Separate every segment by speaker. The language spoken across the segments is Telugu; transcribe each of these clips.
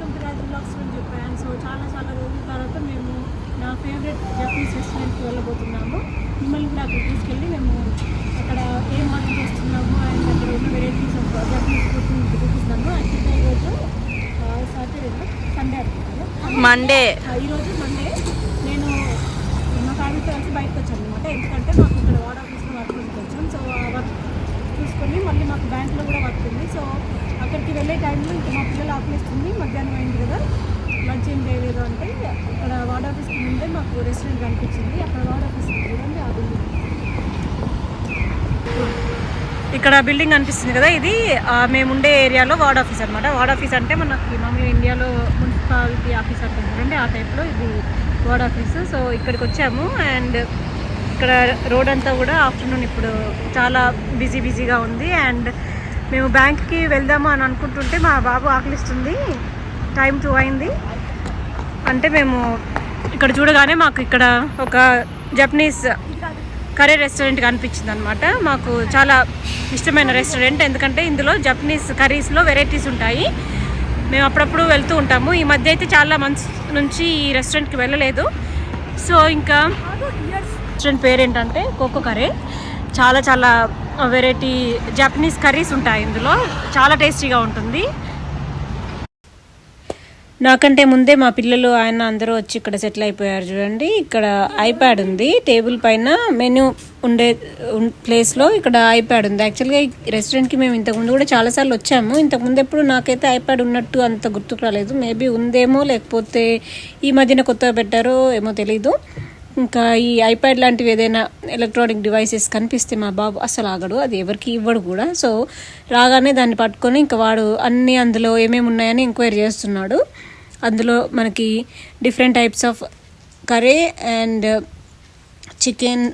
Speaker 1: వెల్కమ్ టు రాజు బ్లాగ్స్ అని చెప్పాను సో చాలా చాలా రోజుల తర్వాత మేము నా ఫేవరెట్ జపనీస్ రెస్టారెంట్కి వెళ్ళబోతున్నాము. మిమ్మల్ని కూడా అక్కడ తీసుకెళ్ళి మేము అక్కడ ఏం ఆర్డర్ చేస్తున్నాము అండ్ అక్కడ ఉన్న వెరైటీస్ ఆఫ్ జపనీస్ ఫుడ్ చూపిస్తాము. యాక్చువల్గా ఈరోజు సాటర్డే సండే అనుకుంటాను.
Speaker 2: మండే
Speaker 1: ఈరోజు మండే నేను మా ఫ్యామిలీతో కలిసి బయటకు వచ్చాను అనమాట ఎందుకంటే మాకు ఇక్కడ వార్డ్ ఆఫీస్లో వర్క్ కొంచెం సో ఆ వర్క్ చూసుకొని మళ్ళీ మాకు బ్యాంక్లో కూడా వర్క్ ఉంది. సో అక్కడికి వెళ్ళే టైంలో ఇంకా మా పిల్లలు ఆకలిస్తుంది మధ్యాహ్నం అయింది కదా. లంచ్ ఏం చేయలేదు అంటే అక్కడ వార్డ్ ఆఫీస్కి ముందే మాకు రెస్టారెంట్ కనిపించింది. అక్కడ వార్డ్ ఆఫీస్ చూడండి ఆ బిల్డింగ్
Speaker 2: ఇక్కడ బిల్డింగ్ అనిపిస్తుంది కదా ఇది. మేము ఉండే ఏరియాలో వార్డ్ ఆఫీస్ అనమాట వార్డ్ ఆఫీస్ అంటే మనకి మామూలుగా ఇండియాలో మున్సిపాలిటీ ఆఫీస్ అంటుంది చూడండి ఆ టైప్లో ఇది వార్డ్ ఆఫీస్. సో ఇక్కడికి వచ్చాము. అండ్ ఇక్కడ రోడ్ అంతా కూడా ఆఫ్టర్నూన్ ఇప్పుడు చాలా బిజీ బిజీగా ఉంది. అండ్ మేము బ్యాంక్కి వెళ్దాము అని అనుకుంటుంటే మా బాబు ఆకలిస్తుంది. టైం టూ అయింది. అంటే మేము ఇక్కడ చూడగానే మాకు ఇక్కడ ఒక జపనీస్ కర్రీ రెస్టారెంట్ కనిపించింది అనమాట మాకు చాలా ఇష్టమైన రెస్టారెంట్. ఎందుకంటే ఇందులో జపనీస్ కర్రీస్లో వెరైటీస్ ఉంటాయి. మేము అప్పుడప్పుడు వెళ్తూ ఉంటాము. ఈ మధ్య అయితే చాలా మంత్స్ నుంచి ఈ రెస్టారెంట్కి వెళ్ళలేదు. సో ఇంకా రెస్టారెంట్ పేరు ఏంటంటే కోకో కర్రీ చాలా చాలా వెరైటీ జపనీస్ కర్రీస్ ఉంటాయి ఇందులో. చాలా టేస్టీగా ఉంటుంది. నాకంటే ముందే మా పిల్లలు ఆయన అందరూ వచ్చి ఇక్కడ సెటిల్ అయిపోయారు చూడండి. ఇక్కడ ఐప్యాడ్ ఉంది. టేబుల్ పైన మెనూ ఉండే ప్లేస్లో ఇక్కడ ఐప్యాడ్ ఉంది. యాక్చువల్గా ఈ రెస్టారెంట్కి మేము ఇంతకుముందు కూడా చాలాసార్లు వచ్చాము. ఇంతకుముందు ఎప్పుడు నాకైతే ఐప్యాడ్ ఉన్నట్టు అంత గుర్తుకు రాలేదు. మేబీ ఉందేమో లేకపోతే ఈ మధ్యన కొత్తగా పెట్టారో ఏమో తెలీదు. ఇంకా ఈ ఐప్యాడ్ లాంటివి ఏదైనా ఎలక్ట్రానిక్ డివైసెస్ కనిపిస్తే మా బాబు అసలు ఆగడు. అది ఎవరికి ఇవ్వడు కూడా. సో రాగానే దాన్ని పట్టుకొని ఇంకా వాడు అన్నీ అందులో ఏమేమి ఉన్నాయని ఎంక్వైరీ చేస్తున్నాడు. అందులో మనకి different types of curry and chicken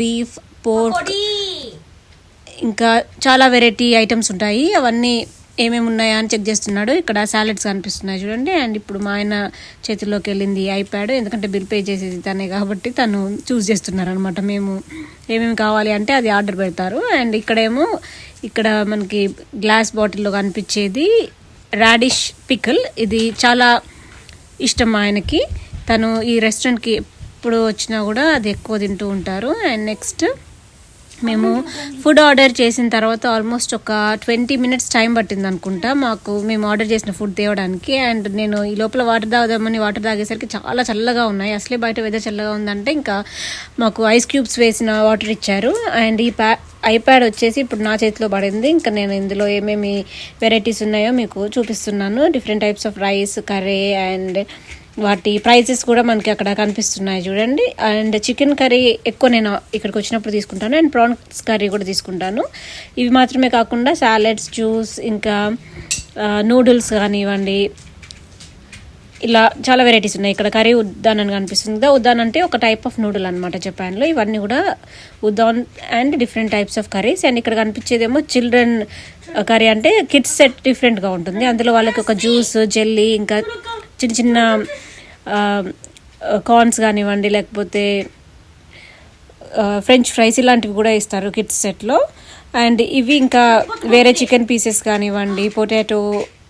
Speaker 2: beef pork ఇంకా చాలా వెరైటీ ఐటమ్స్ ఉంటాయి. అవన్నీ ఏమేమి ఉన్నాయా అని చెక్ చేస్తున్నాడు. ఇక్కడ సాలెడ్స్ కనిపిస్తున్నాయి చూడండి. అండ్ ఇప్పుడు మా ఆయన చేతిలోకి వెళ్ళింది ఐప్యాడ్ ఎందుకంటే బిల్ పే చేసేది తనే కాబట్టి తను చూస్ చేస్తున్నారు అనమాట మేము ఏమేమి కావాలి అంటే అది ఆర్డర్ పెడతారు. అండ్ ఇక్కడేమో ఇక్కడ మనకి గ్లాస్ బాటిల్లో కనిపించేది రాడిష్ పికల్. ఇది చాలా ఇష్టం ఆయనకి. తను ఈ రెస్టారెంట్కి ఎప్పుడు వచ్చినా కూడా అది ఎక్కువ తింటూ ఉంటారు. అండ్ నెక్స్ట్ మేము ఫుడ్ ఆర్డర్ చేసిన తర్వాత ఆల్మోస్ట్ ఒక ట్వంటీ మినిట్స్ టైం పట్టింది అనుకుంటా. మాకు మేము ఆర్డర్ చేసిన ఫుడ్ తేవడానికి అండ్ నేను ఈ లోపల వాటర్ తాగుదామని వాటర్ తాగేసరికి చాలా చల్లగా ఉన్నాయి. అసలే బయట వెదర్ చల్లగా ఉందంటే ఇంకా మాకు ఐస్ క్యూబ్స్ వేసిన వాటర్ ఇచ్చారు. అండ్ ఈ ప్యా ఐప్యాడ్ వచ్చేసి ఇప్పుడు నా చేతిలో పడింది. ఇంకా నేను ఇందులో ఏమేమి వెరైటీస్ ఉన్నాయో మీకు చూపిస్తున్నాను. Different types of rice curry and వాటి ప్రైసెస్ కూడా మనకి అక్కడ కనిపిస్తున్నాయి చూడండి. అండ్ చికెన్ కర్రీ ఎక్కువ నేను ఇక్కడికి వచ్చినప్పుడు తీసుకుంటాను. అండ్ ప్రాన్స్ కర్రీ కూడా తీసుకుంటాను. ఇవి మాత్రమే కాకుండా సాలెడ్స్ జ్యూస్ ఇంకా నూడిల్స్ కానివ్వండి. ఇలా చాలా వెరైటీస్ ఉన్నాయి. ఇక్కడ కర్రీ ఉద్దాన్ అని కనిపిస్తుంది కదా. ఉద్దాన్ అంటే ఒక టైప్ ఆఫ్ నూడిల్ అనమాట జపాన్లో. ఇవన్నీ కూడా udon and different types of curries and ఇక్కడ కనిపించేదేమో చిల్డ్రన్ కర్రీ అంటే కిడ్స్ సెట్ డిఫరెంట్గా ఉంటుంది. అందులో వాళ్ళకి ఒక జ్యూస్ జెల్లీ ఇంకా చిన్న చిన్న కార్న్స్ కానివ్వండి లేకపోతే ఫ్రెంచ్ ఫ్రైస్ ఇలాంటివి కూడా ఇస్తారు కిడ్స్ సెట్లో అండ్ ఇవి ఇంకా వేరే చికెన్ పీసెస్ కానివ్వండి పొటాటో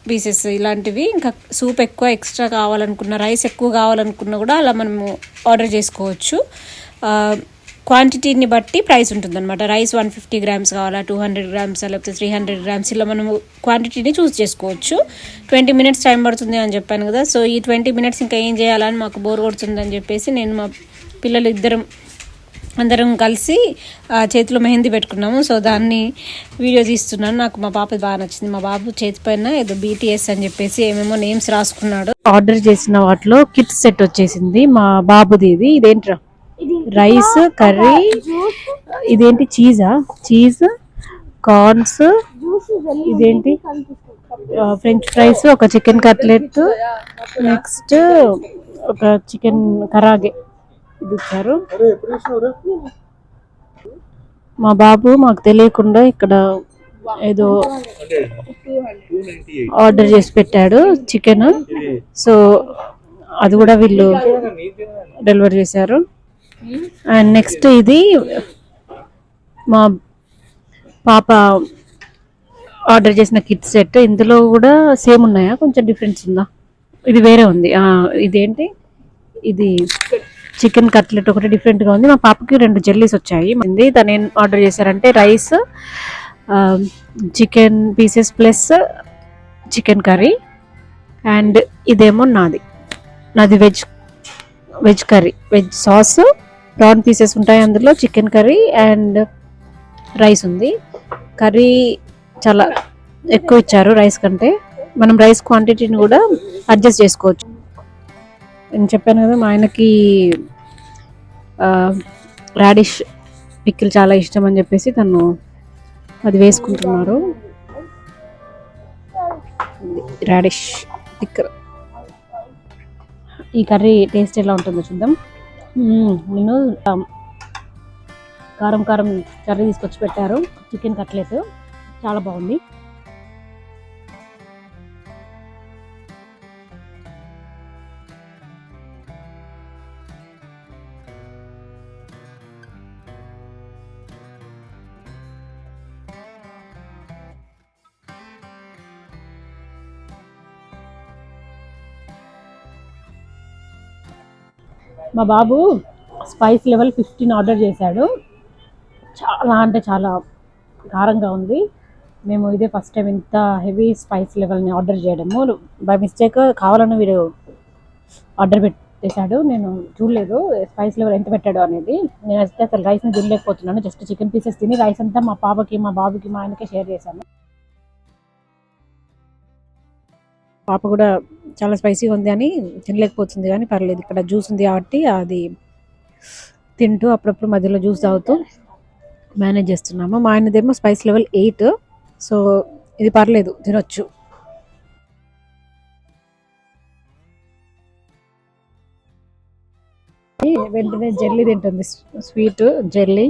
Speaker 2: పీసెస్ ఇలాంటివి ఇంకా సూప్ ఎక్కువ ఎక్స్ట్రా కావాలనుకున్న రైస్ ఎక్కువ కావాలనుకున్నా కూడా అలా మనము ఆర్డర్ చేసుకోవచ్చు. క్వాంటిటీని బట్టి ప్రైస్ ఉంటుందన్నమాట. రైస్ వన్ ఫిఫ్టీ గ్రామ్స్ కావాలా టూ హండ్రెడ్ గ్రామ్స్ లేకపోతే త్రీ హండ్రెడ్ గ్రామ్స్ ఇలా మనము క్వాంటిటీని చూస్ చేసుకోవచ్చు. ట్వంటీ మినిట్స్ టైం పడుతుంది అని చెప్పాను కదా. సో ఈ ట్వంటీ మినిట్స్ ఇంకా ఏం చేయాలని మాకు బోర్ కొడుతుందని చెప్పేసి నేను మా పిల్లలు ఇద్దరం అందరం కలిసి చేతిలో మెహందీ పెట్టుకున్నాము. సో దాన్ని వీడియో తీస్తున్నాను. నాకు మా పాప బాగా నచ్చింది. మా బాబు చేతి పైన ఏదో బీటీఎస్ అని చెప్పేసి ఏమేమో నేమ్స్ రాసుకున్నాడు. ఆర్డర్ చేసిన వాటిలో కిట్ సెట్ వచ్చేసింది. మా బాబుది ఇది. ఇదేంట్రా? రైస్ కర్రీ ఇదేంటి చీజా చీజ్ కార్న్స్ ఇదేంటి? ఫ్రెంచ్ ఫ్రైస్ ఒక చికెన్ కట్లెట్ నెక్స్ట్ ఒక చికెన్ కరాగే. ఇది ఇచ్చారు. మా బాబు మాకు తెలియకుండా ఇక్కడ ఏదో ఆర్డర్ చేసి పెట్టాడు చికెన్ సో అది కూడా వీళ్ళు డెలివరీ చేశారు. అండ్ నెక్స్ట్ ఇది మా పాప ఆర్డర్ చేసిన కిట్ సెట్. ఇందులో కూడా సేమ్ ఉన్నాయా? కొంచెం డిఫరెన్స్ ఉందా? ఇది వేరే ఉంది. ఇదేంటి? ఇది చికెన్ కట్లెట్ ఒకటి డిఫరెంట్గా ఉంది. మా పాపకి రెండు జెల్లీస్ వచ్చాయి. మంది దాని ఏం ఆర్డర్ చేశారంటే rice chicken pieces plus chicken curry and ఇదేమో నాది. నాది veg veg curry veg sauce prawn pieces ఉంటాయి అందులో చికెన్ కర్రీ అండ్ రైస్ ఉంది. కర్రీ చాలా ఎక్కువ ఇచ్చారు రైస్ కంటే. మనం రైస్ క్వాంటిటీని కూడా అడ్జస్ట్ చేసుకోవచ్చు. నేను చెప్పాను కదా మా ఆయనకి రాడిష్ పిక్కిల్ చాలా ఇష్టం అని చెప్పేసి తను అది వేసుకుంటున్నారు. Radish pickle. ఈ కర్రీ టేస్ట్ ఎలా ఉంటుందో చూద్దాం. నేను కారం కారం కర్రీ తీసుకొచ్చి పెట్టారు. Chicken cutlet. చాలా బాగుంది. మా బాబు స్పైస్ లెవెల్ ఫిఫ్టీన్ ఆర్డర్ చేశాడు. చాలా అంటే చాలా కారంగా ఉంది. మేము ఇదే ఫస్ట్ టైం ఇంత హెవీ స్పైస్ లెవెల్ని ఆర్డర్ చేయడము. బై మిస్టేక్ కావాలని వీడు ఆర్డర్ పెట్టేశాడు. నేను చూడలేదు స్పైస్ లెవెల్ ఎంత పెట్టాడు అనేది. నేను అయితే అసలు రైస్ని తినలేకపోతున్నాను. జస్ట్ చికెన్ పీసెస్ తిని రైస్ అంతా మా పాపకి మా బాబుకి మా ఆయనకే షేర్ చేశాను. పాప కూడా చాలా స్పైసీగా ఉంది అని తినలేకపోతుంది కానీ పర్లేదు. ఇక్కడ జ్యూస్ ఉంది కాబట్టి అది తింటూ అప్పుడప్పుడు మధ్యలో జ్యూస్ తాగుతూ మేనేజ్ చేస్తున్నాము. మా ఆయనదేమో స్పైస్ లెవెల్ ఎయిట్ సో ఇది పర్లేదు తినొచ్చు. వెంటనే జెల్లీ తింటుంది. Sweet jelly.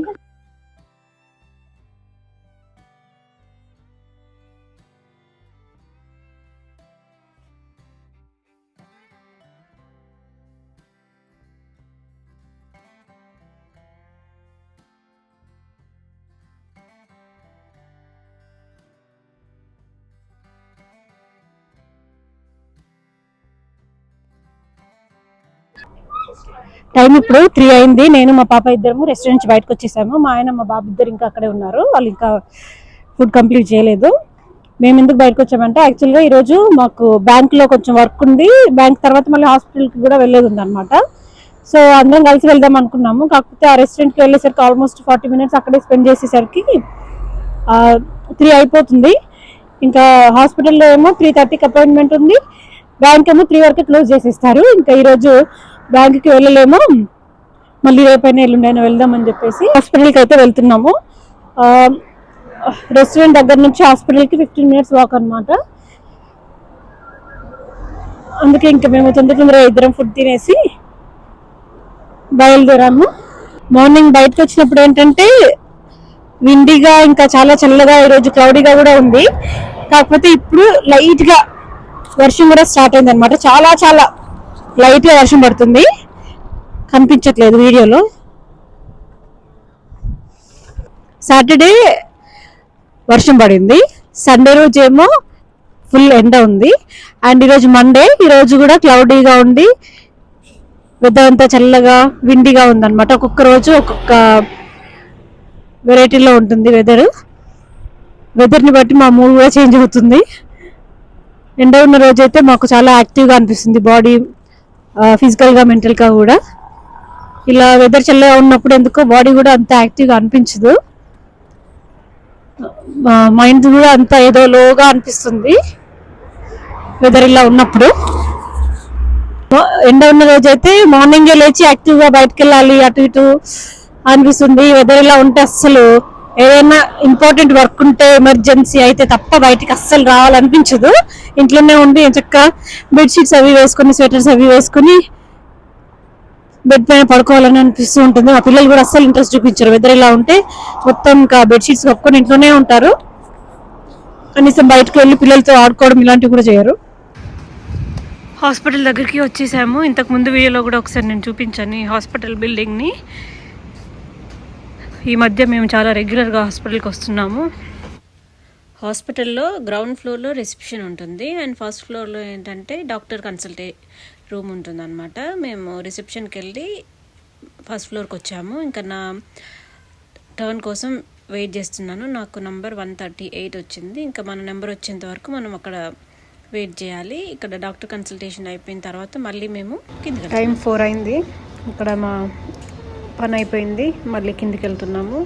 Speaker 2: టైం ఇప్పుడు త్రీ అయింది. నేను మా పాప ఇద్దరము రెస్టారెంట్ నుంచి బయటకు వచ్చేసాము. మా ఆయన మా బాబు ఇద్దరు ఇంకా అక్కడే ఉన్నారు. వాళ్ళు ఇంకా ఫుడ్ కంప్లీట్ చేయలేదు. మేము ఎందుకు బయటకు వచ్చామంటే యాక్చువల్గా ఈరోజు మాకు బ్యాంక్లో కొంచెం వర్క్ ఉంది. బ్యాంక్ తర్వాత మళ్ళీ హాస్పిటల్కి కూడా వెళ్ళేది ఉందన్నమాట సో అందరం కలిసి వెళ్దాం అనుకున్నాము. కాకపోతే ఆ రెస్టారెంట్కి వెళ్ళేసరికి ఆల్మోస్ట్ ఫార్టీ మినిట్స్ అక్కడే స్పెండ్ చేసేసరికి త్రీ అయిపోతుంది. ఇంకా హాస్పిటల్లో ఏమో త్రీ థర్టీకి అపాయింట్మెంట్ ఉంది. బ్యాంక్ ఏమో త్రీ వరకు క్లోజ్ చేసేస్తారు. ఇంకా ఈరోజు బ్యాంక్కి వెళ్ళలేము. మళ్ళీ రేపైనా ఎల్లుండైనా వెళ్దామని చెప్పేసి హాస్పిటల్కి అయితే వెళ్తున్నాము. రెస్టారెంట్ దగ్గర నుంచి హాస్పిటల్కి ఫిఫ్టీన్ మినిట్స్ వాక్ అనమాట అందుకే ఇంకా మేము తొందర తొందరగా ఇద్దరం ఫుడ్ తినేసి బయలుదేరాము. మార్నింగ్ బయటకు వచ్చినప్పుడు ఏంటంటే విండిగా ఇంకా చాలా చల్లగా ఈరోజు క్లౌడీగా కూడా ఉంది. కాకపోతే ఇప్పుడు లైట్గా వర్షం కూడా స్టార్ట్ అయింది అనమాట చాలా చాలా లైట్గా వర్షం పడుతుంది. కనిపించట్లేదు వీడియోలో. సాటర్డే వర్షం పడింది. సండే రోజు ఏమో ఫుల్ ఎండ ఉంది. అండ్ ఈరోజు మండే ఈరోజు కూడా క్లౌడీగా ఉండి వెదర్ అంతా చల్లగా విండిగా ఉందన్నమాట. ఒక్కొక్క రోజు ఒక్కొక్క వెరైటీలో ఉంటుంది వెదర్ వెదర్ని బట్టి మా మూడ్ కూడా చేంజ్ అవుతుంది. ఎండ ఉన్న రోజు అయితే మాకు చాలా యాక్టివ్గా అనిపిస్తుంది. బాడీ ఫిజికల్గా మెంటల్గా కూడా. ఇలా వెదర్ చల్లగా ఉన్నప్పుడు ఎందుకో బాడీ కూడా అంత యాక్టివ్గా అనిపించదు. మైండ్ కూడా అంత ఏదో లోగా అనిపిస్తుంది. వెదర్ ఇలా ఉన్నప్పుడు. ఎండ ఉన్న రోజు అయితే లేచి యాక్టివ్గా బయటకు వెళ్ళాలి అటు ఇటు అనిపిస్తుంది. వెదర్ ఇలా ఉంటే అస్సలు ఏదైనా ఇంపార్టెంట్ వర్క్ ఉంటే ఎమర్జెన్సీ అయితే తప్ప బయటికి అస్సలు రావాలనిపించదు. ఇంట్లోనే ఉండి చక్కగా బెడ్షీట్స్ అవి వేసుకొని స్వెటర్స్ అవి వేసుకొని బెడ్ పైన పడుకోవాలని అనిపిస్తూ ఉంటుంది. మా పిల్లలు కూడా అస్సలు ఇంట్రెస్ట్ చూపించారు. వెదర్ ఇలా ఉంటే మొత్తం ఇంకా బెడ్షీట్స్ కప్పుకొని ఇంట్లోనే ఉంటారు. కనీసం బయటకు వెళ్ళి పిల్లలతో ఆడుకోవడం ఇలాంటివి కూడా చేయరు. హాస్పిటల్ దగ్గరికి వచ్చేసాము. ఇంతకు ముందు వీడియోలో కూడా ఒకసారి నేను చూపించాను ఈ హాస్పిటల్ బిల్డింగ్ని ఈ మధ్య మేము చాలా రెగ్యులర్గా హాస్పిటల్కి వస్తున్నాము. హాస్పిటల్లో గ్రౌండ్ ఫ్లోర్లో రిసెప్షన్ ఉంటుంది. అండ్ ఫస్ట్ ఫ్లోర్లో ఏంటంటే డాక్టర్ కన్సల్టే రూమ్ ఉంటుంది అనమాట మేము రిసెప్షన్కి వెళ్ళి ఫస్ట్ ఫ్లోర్కి వచ్చాము. ఇంకా నా టర్న్ కోసం వెయిట్ చేస్తున్నాను. నాకు నంబర్ వన్ థర్టీ ఎయిట్ వచ్చింది. ఇంకా మన నెంబర్ వచ్చేంత వరకు మనం అక్కడ వెయిట్ చేయాలి. ఇక్కడ డాక్టర్ కన్సల్టేషన్ అయిపోయిన తర్వాత మళ్ళీ మేము టైం ఫోర్ అయింది. ఇక్కడ మా పని అయిపోయింది మళ్ళీ కిందికి వెళ్తున్నాము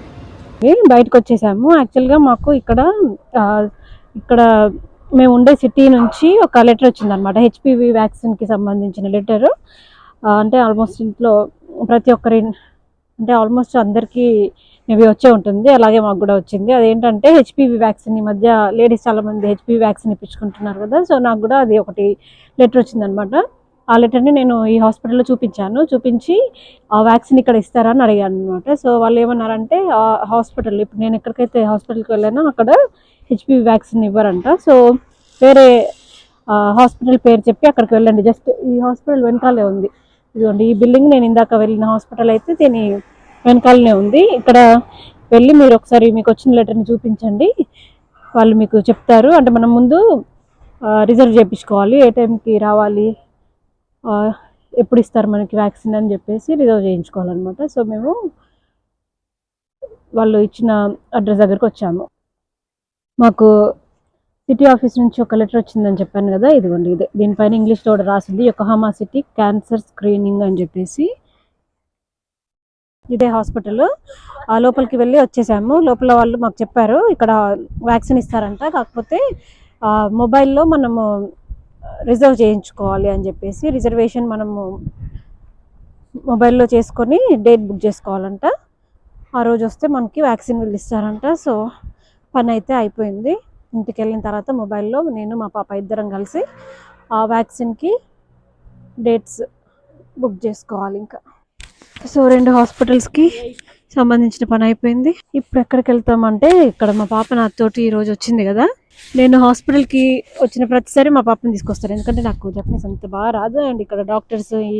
Speaker 2: బయటకు వచ్చేసాము యాక్చువల్గా మాకు ఇక్కడ ఇక్కడ మేము ఉండే సిటీ నుంచి ఒక లెటర్ వచ్చింది అనమాట హెచ్పివి వ్యాక్సిన్కి సంబంధించిన లెటర్. అంటే ఆల్మోస్ట్ ఇంట్లో ప్రతి ఒక్కరి అంటే ఆల్మోస్ట్ అందరికీ మేబీ వచ్చే ఉంటుంది. అలాగే మాకు కూడా వచ్చింది. అదేంటంటే హెచ్పివి వ్యాక్సిన్ ఈ మధ్య లేడీస్ చాలా మంది హెచ్పివి వ్యాక్సిన్ ఇప్పించుకుంటున్నారు కదా. సో నాకు కూడా అది ఒకటి లెటర్ వచ్చిందనమాట ఆ లెటర్ని నేను ఈ హాస్పిటల్లో చూపించాను. చూపించి ఆ వ్యాక్సిన్ ఇక్కడ ఇస్తారా? అని అడిగాను అనమాట సో వాళ్ళు ఏమన్నారంటే ఆ హాస్పిటల్ ఇప్పుడు నేను ఎక్కడికైతే హాస్పిటల్కి వెళ్ళానో అక్కడ హెచ్పివి వ్యాక్సిన్ ఇవ్వరంట. సో వేరే హాస్పిటల్ పేరు చెప్పి అక్కడికి వెళ్ళండి. జస్ట్ ఈ హాస్పిటల్ వెనకాలే ఉంది. ఇదిగోండి ఈ బిల్డింగ్ నేను ఇందాక వెళ్ళిన హాస్పిటల్ అయితే దీని వెనకాలనే ఉంది. ఇక్కడ వెళ్ళి మీరు ఒకసారి మీకు వచ్చిన లెటర్ని చూపించండి. వాళ్ళు మీకు చెప్తారు. అంటే మనం ముందు రిజర్వ్ చేయించుకోవాలి. ఏ టైంకి రావాలి? ఎప్పుడు ఇస్తారు మనకి వ్యాక్సిన్ అని చెప్పేసి రిజర్వ్ చేయించుకోవాలన్నమాట. సో మేము వాళ్ళు ఇచ్చిన అడ్రస్ దగ్గరకు వచ్చాము. మాకు సిటీ ఆఫీస్ నుంచి ఒక లెటర్ వచ్చిందని చెప్పాను కదా ఇదిగోండి ఇదే. దీనిపైన ఇంగ్లీష్లో కూడా రాసింది యొకహామా సిటీ క్యాన్సర్ స్క్రీనింగ్ అని చెప్పేసి. ఇదే హాస్పిటల్. ఆ లోపలికి వెళ్ళి వచ్చేసాము. లోపల వాళ్ళు మాకు చెప్పారు ఇక్కడ వ్యాక్సిన్ ఇస్తారంట. కాకపోతే మొబైల్లో మనము రిజర్వ్ చేయించుకోవాలి అని చెప్పేసి రిజర్వేషన్ మనము మొబైల్లో చేసుకొని డేట్ బుక్ చేసుకోవాలంట. ఆ రోజు వస్తే మనకి వ్యాక్సిన్ వీళ్ళు ఇస్తారంట. సో పని అయితే అయిపోయింది. ఇంటికి వెళ్ళిన తర్వాత మొబైల్లో నేను మా పాప ఇద్దరం కలిసి ఆ వ్యాక్సిన్కి డేట్స్ బుక్ చేసుకోవాలి ఇంకా. సో రెండు హాస్పిటల్స్కి సంబంధించిన పని అయిపోయింది. ఇప్పుడు ఎక్కడికి వెళ్తామంటే ఇక్కడ మా పాప నాతోటి ఈరోజు వచ్చింది కదా. నేను హాస్పిటల్కి వచ్చిన ప్రతిసారి మా పాపని తీసుకొస్తాను ఎందుకంటే నాకు జపనీస్ అంత బాగా రాదు. అండ్ ఇక్కడ డాక్టర్స్ ఈ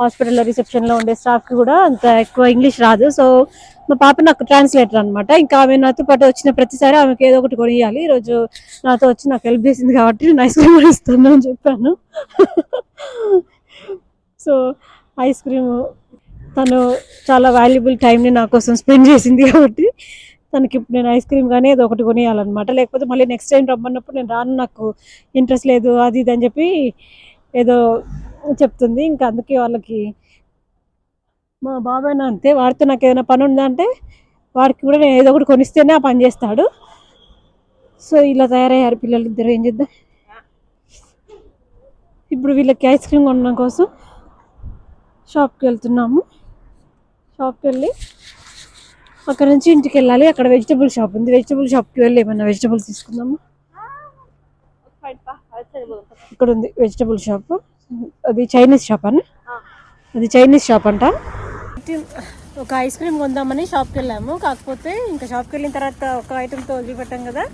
Speaker 2: హాస్పిటల్లో రిసెప్షన్లో ఉండే స్టాఫ్కి కూడా అంత ఎక్కువ ఇంగ్లీష్ రాదు. సో మా పాప నాకు ట్రాన్స్లేటర్ అనమాట ఇంకా ఆమె నాతో పాటు వచ్చిన ప్రతిసారి ఆమెకి ఏదో ఒకటి కొనియాలి. ఈరోజు నాతో వచ్చి నాకు హెల్ప్ చేసింది కాబట్టి నేను ఐస్ క్రీమ్ ఇస్తాను అని చెప్పాను. సో ఐస్ క్రీమ్ తను చాలా వాల్యుబుల్ టైంని నా కోసం స్పెండ్ చేసింది కాబట్టి తనకి ఇప్పుడు నేను ఐస్ క్రీమ్ కానీ ఏదో ఒకటి కొనియాలన్నమాట. లేకపోతే మళ్ళీ నెక్స్ట్ టైం రమ్మన్నప్పుడు నేను రాను నాకు ఇంట్రెస్ట్ లేదు అది ఇది అని చెప్పి ఏదో చెప్తుంది. ఇంకా అందుకే వాళ్ళకి మా బాబాయ్ అంతే వాడితో నాకు ఏదైనా పని ఉందంటే వాడికి కూడా నేను ఏదో ఒకటి కొనిస్తేనే ఆ పని చేస్తాడు. సో ఇలా తయారయ్యారు పిల్లలు ఇద్దరు. ఏం చేద్దాం? ఇప్పుడు వీళ్ళకి ఐస్ క్రీమ్ కొనడం కోసం షాప్కి వెళ్తున్నాము. షాప్కి వెళ్ళి అక్కడ నుంచి ఇంటికి వెళ్ళాలి. అక్కడ వెజిటబుల్ షాప్ ఉంది. వెజిటబుల్ షాప్కి వెళ్ళి ఏమైనా వెజిటబుల్స్ తీసుకుందాము? ఇక్కడ ఉంది వెజిటబుల్ షాప్ అది చైనీస్ షాప్ అని అది చైనీస్ షాప్ అంట. ఒక ఐస్ క్రీమ్ కొందామని షాప్కి వెళ్ళాము. కాకపోతే ఇంకా షాప్కి వెళ్ళిన తర్వాత ఒక ఐటెంతో వదిలిపెట్టాం కదా.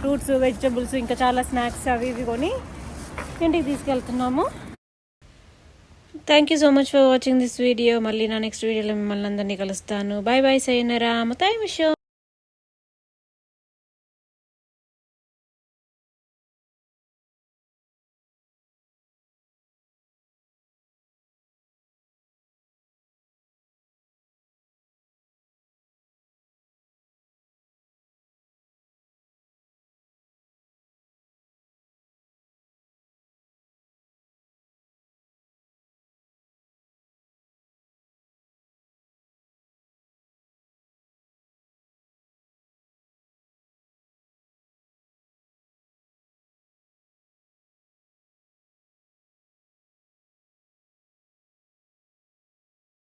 Speaker 2: ఫ్రూట్స్ వెజిటబుల్స్ ఇంకా చాలా స్నాక్స్ అవి ఇవి కొని ఇంటికి తీసుకెళ్తున్నాము. Thank you so much for watching this video మళ్ళీ నా నెక్స్ట్ వీడియోలో మిమ్మల్ని అందరినీ కలుస్తాను. బాయ్ బాయ్ సైనరా మతాయి విషయం